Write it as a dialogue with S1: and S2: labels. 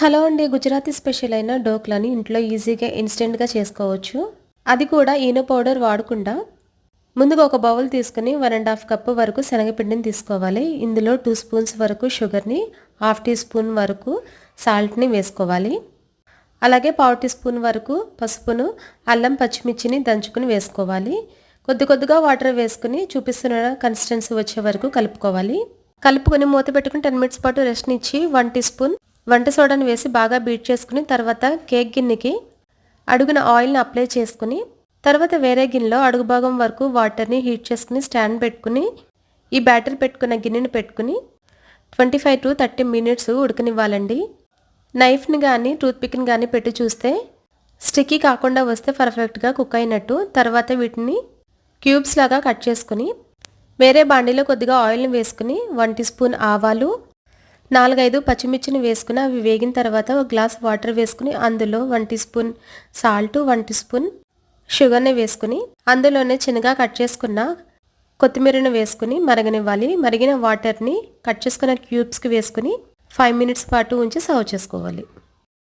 S1: Hello అండి Gujarati special అయిన డోక్లాని ఇంట్లో ఈజీగా ఇన్స్టెంట్గా చేసుకోవచ్చు. అది కూడా ఈనో పౌడర్ వాడకుండా. ముందుగా ఒక బౌల్ తీసుకుని వన్ అండ్ హాఫ్ కప్ వరకు శనగపిండిని తీసుకోవాలి. ఇందులో టూ స్పూన్స్ వరకు షుగర్ని హాఫ్ టీ స్పూన్ వరకు సాల్ట్ని వేసుకోవాలి. అలాగే పావు టీ స్పూన్ వరకు పసుపును అల్లం పచ్చిమిర్చిని దంచుకుని వేసుకోవాలి. కొద్ది కొద్దిగా వాటర్ వేసుకుని చూపిస్తున్న కన్సిస్టెన్సీ వచ్చే వరకు కలుపుకోవాలి. కలుపుకొని మూత పెట్టుకుని టెన్ మినిట్స్ పాటు రెస్ట్ ఇచ్చి వన్ టీ స్పూన్ వంట సోడాని వేసి బాగా బీట్ చేసుకుని తర్వాత కేక్ గిన్నెకి అడుగున ఆయిల్ని అప్లై చేసుకుని తర్వాత వేరే గిన్నెలో అడుగు భాగం వరకు వాటర్ని హీట్ చేసుకుని స్టాండ్ పెట్టుకుని ఈ బ్యాటర్ పెట్టుకున్న గిన్నెని పెట్టుకుని twenty five to thirty minutes ఉడకనివ్వాలండి నైఫ్ని కానీ టూత్పిక్ని కానీ పెట్టి చూస్తే స్టిక్కీ కాకుండా వస్తే పర్ఫెక్ట్గా కుక్ అయినట్టు. తర్వాత వీటిని క్యూబ్స్ లాగా కట్ చేసుకుని వేరే బాండీలో కొద్దిగా ఆయిల్ని వేసుకుని వన్ టీ స్పూన్ ఆవాలు నాలుగైదు పచ్చిమిర్చిని వేసుకుని అవి వేగిన తర్వాత ఒక గ్లాస్ వాటర్ వేసుకుని అందులో one teaspoon salt one teaspoon షుగర్ని వేసుకుని అందులోనే చిన్నగా కట్ చేసుకున్న కొత్తిమీరను వేసుకుని మరగనివ్వాలి. మరిగిన వాటర్ని కట్ చేసుకున్న క్యూబ్స్కి వేసుకుని ఫైవ్ మినిట్స్ పాటు ఉంచి సర్వ్ చేసుకోవాలి.